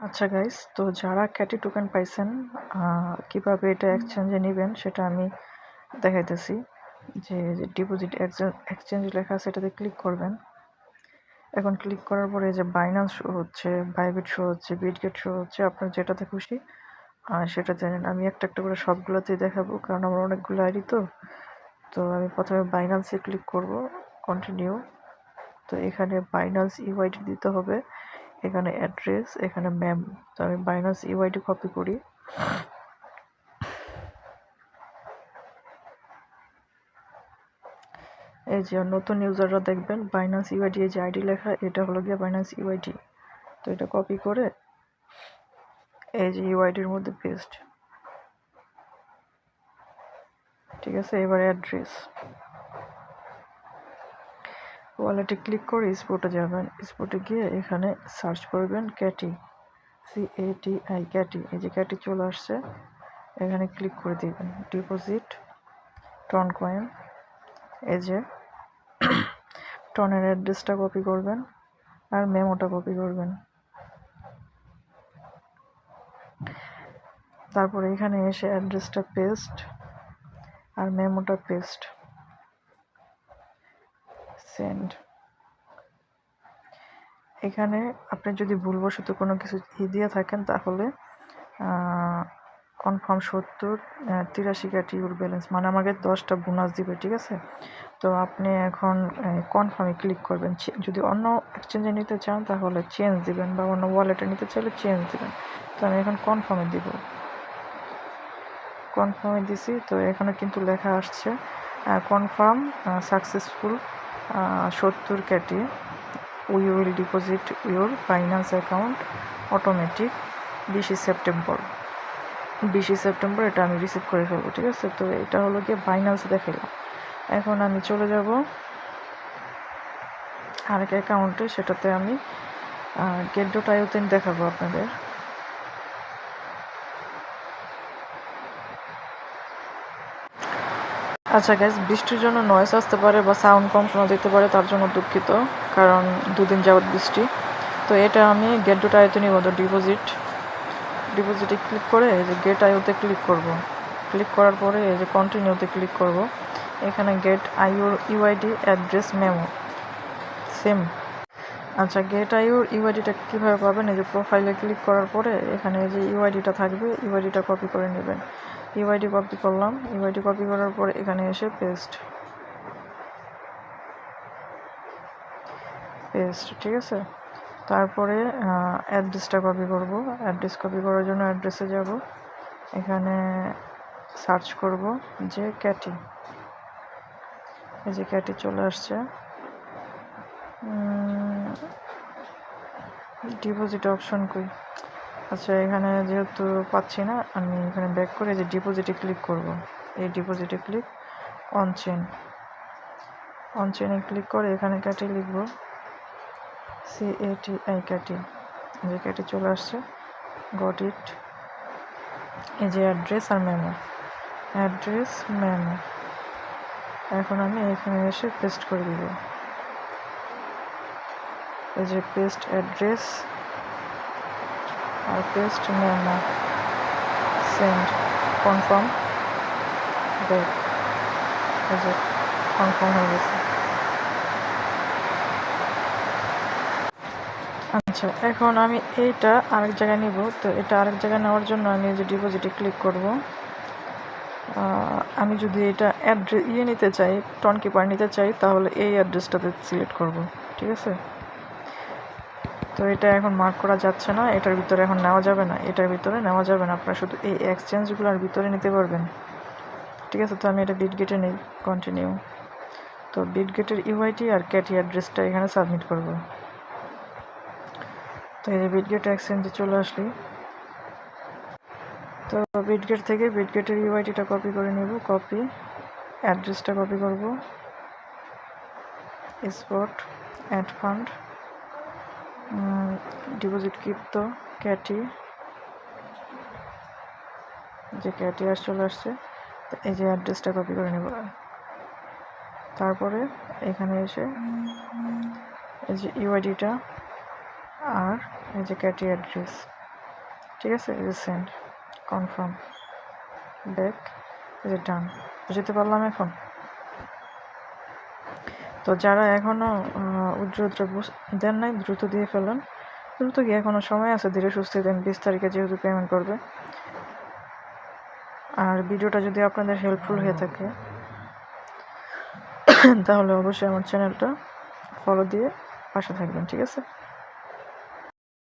আচ্ছা গাইস তো যারা ক্যাটি টোকেন পাইছেন কীভাবে এটা এক্সচেঞ্জে নেবেন সেটা আমি দেখাইতেছি। যে ডিপোজিট এক্সচেঞ্জ লেখা আছে, এটাতে ক্লিক করবেন। এখন ক্লিক করার পরে যে বাইন্যান্স শো হচ্ছে বাইবিট শো হচ্ছে বিটগেট শো হচ্ছে, আপনার যেটাতে খুশি সেটা জানেন। আমি একটা একটা করে সবগুলোতেই দেখাবো, কারণ আমার অনেকগুলো আইডি তো। তো আমি প্রথমে বাইন্যান্সে ক্লিক করব কন্টিনিউ তো এখানে বাইন্যান্স ইউআইডি দিতে হবে। এখানে অ্যাড্রেস এখানে ম্যাম তো আমি বাইন্যান্স ইউআইডি কপি করি। এই যে নতুন ইউজাররা দেখবেন বাইন্যান্স ইউআইডি এই যে আইডি লেখা, এটা হলো গিয়ে বাইন্যান্স ইউআইডি তো এটা কপি করে এই যে ইউআইডির মধ্যে পেস্ট ঠিক আছে? এবার অ্যাড্রেস ওয়ালেটে ক্লিক করে স্পোর্টে যাবেন। স্পোর্টে গিয়ে এখানে সার্চ করবেন ক্যাটি সি এ টি আই ক্যাটি এই যে ক্যাটি চলে আসছে, এখানে ক্লিক করে দিবেন। ডিপোজিট টন কয়েন এই যে টনের অ্যাড্রেসটা কপি করবেন আর মেমোটা কপি করবেন। তারপরে এখানে এসে অ্যাড্রেসটা পেস্ট আর মেমোটা পেস্ট সেন্ড এখানে আপনি যদি ভুলবশত কোনো কিছু দিয়ে থাকেন তাহলে কনফার্ম সত্তর তিরাশি কাটি ইউর ব্যালেন্স মানে আমাকে দশটা বোনাস দিবে, ঠিক আছে? তো আপনি এখন কনফার্মে ক্লিক করবেন। যদি অন্য এক্সচেঞ্জে নিতে চান তাহলে চেঞ্জ দিবেন বা অন্য ওয়ালেটে নিতে চাইলে চেঞ্জ দিবেন। তো আমি এখন কনফার্মে দিব। কনফার্মে দিছি, তো এখানে কিন্তু লেখা আসছে কনফার্ম সাকসেসফুল সত্তর ক্যাটি। We will deposit your finance account automatic বিশে সেপ্টেম্বর। বিশে সেপ্টেম্বর এটা আমি রিসিভ করে ফেলব, ঠিক আছে? তো এটা হলো গিয়ে বাইন্যান্স দেখালাম এখন আমি চলে যাব আরেক অ্যাকাউন্টে সেটাতে আমি ডট আইওতে দেখাবো আপনাদের। আচ্ছা গ্যাস বৃষ্টির জন্য নয়েস আসতে পারে বা সাউন্ড কম শোনা যেতে পারে, তার জন্য দুঃখিত, কারণ দুদিন যাবৎ বৃষ্টি। তো এটা আমি গেট ডট আইওতে নিব, তো ডিপোজিট ডিপোজিটে ক্লিক করে এই যে গেট আইওতে ক্লিক করব। ক্লিক করার পরে এই যে কন্টিনিউতে ক্লিক করব। এখানে গেট আইওর ইউআইডি অ্যাড্রেস মেমো সেম আচ্ছা গেট আইওর ইউআইডিটা কীভাবে পাবেন? এই যে প্রোফাইলে ক্লিক করার পরে এখানে যে ইউআইডিটা থাকবে ইউআইডিটা কপি করে নেবেন। ইউআইডি কপি করলাম। ইউআইডি কপি করার পরে এখানে এসে পেস্ট পেস্ট ঠিক আছে? তারপরে অ্যাড্রেসটা কপি করব। অ্যাড্রেস কপি করার জন্য অ্যাড্রেসে যাব। এখানে সার্চ করব যে ক্যাটি এই যে ক্যাটি চলে আসছে। ডিপোজিট অপশন কই? আচ্ছা এখানে যেহেতু পাচ্ছি না, আমি এখানে ব্যাক করে যে ডিপোজিটে ক্লিক করব। এই ডিপোজিটে click on chain on click করে এখানে ক্যাটি লিখব। টি আই ক্যাটি যে ক্যাটি চলে আসছে। গট ইট এই যে অ্যাড্রেস আর মেমো অ্যাড্রেস মেমো এখন আমি এখানে এসে পেস্ট করে দিব। এই যে paste address paste memo send confirm back confirm হয়ে গেছে আচ্ছা এখন আমি এইটা আরেক জায়গায় নিব। তো এটা আরেক জায়গায় নেওয়ার জন্য আমি যে ডিপোজিটে ক্লিক করব। আমি যদি এটা অ্যাড্রেস ইয়ে নিতে চাই টন কিপার নিতে চাই, তাহলে এই অ্যাড্রেসটাতে সিলেক্ট করব। ঠিক আছে? তো এটা এখন মার্ক করা যাচ্ছে না, এটার ভিতরে এখন নেওয়া যাবে না, এটার ভিতরে নেওয়া যাবে না। আপনারা শুধু এই এক্সচেঞ্জগুলোর ভিতরে নিতে পারবেন। ঠিক আছে, তো আমি এটা বিটগেটে নিই কন্টিনিউ তো বিট বিটগেটের ইউআইটি আর ক্যাটি অ্যাড্রেসটা এখানে সাবমিট করব। তো এই যে বিটগেট এক্সচেঞ্জে চলে আসলি। তো বিটগেট থেকে বিটগেটের ইউআইটিটা কপি করে নেব কপি অ্যাড্রেসটা কপি করব। Spot add fund deposit crypto ক্যাটি যে ক্যাটি আর চলে আসছে এই যে অ্যাড্রেসটা কপি করে নেব। তারপরে এখানে এসে এই যে ইউআইডিটা আর এই যে ক্যাটি অ্যাড্রেস ঠিক আছে? এই যে সেন্ড কনফার্ম ব্যাক এই যে ডান বুঝতে পারলাম এখন? তো যারা এখনও উজ্জ্ব দেন নাই, দ্রুত দিয়ে ফেলেন। দ্রুত কি এখনও সময় আছে, ধীরে সুস্থে দেন, বিশ তারিখে যেহেতু পেমেন্ট করবে। আর ভিডিওটা যদি আপনাদের হেল্পফুল হয়ে থাকে, তাহলে অবশ্যই আমার চ্যানেলটা ফলো দিয়ে পাশে থাকবেন, ঠিক আছে?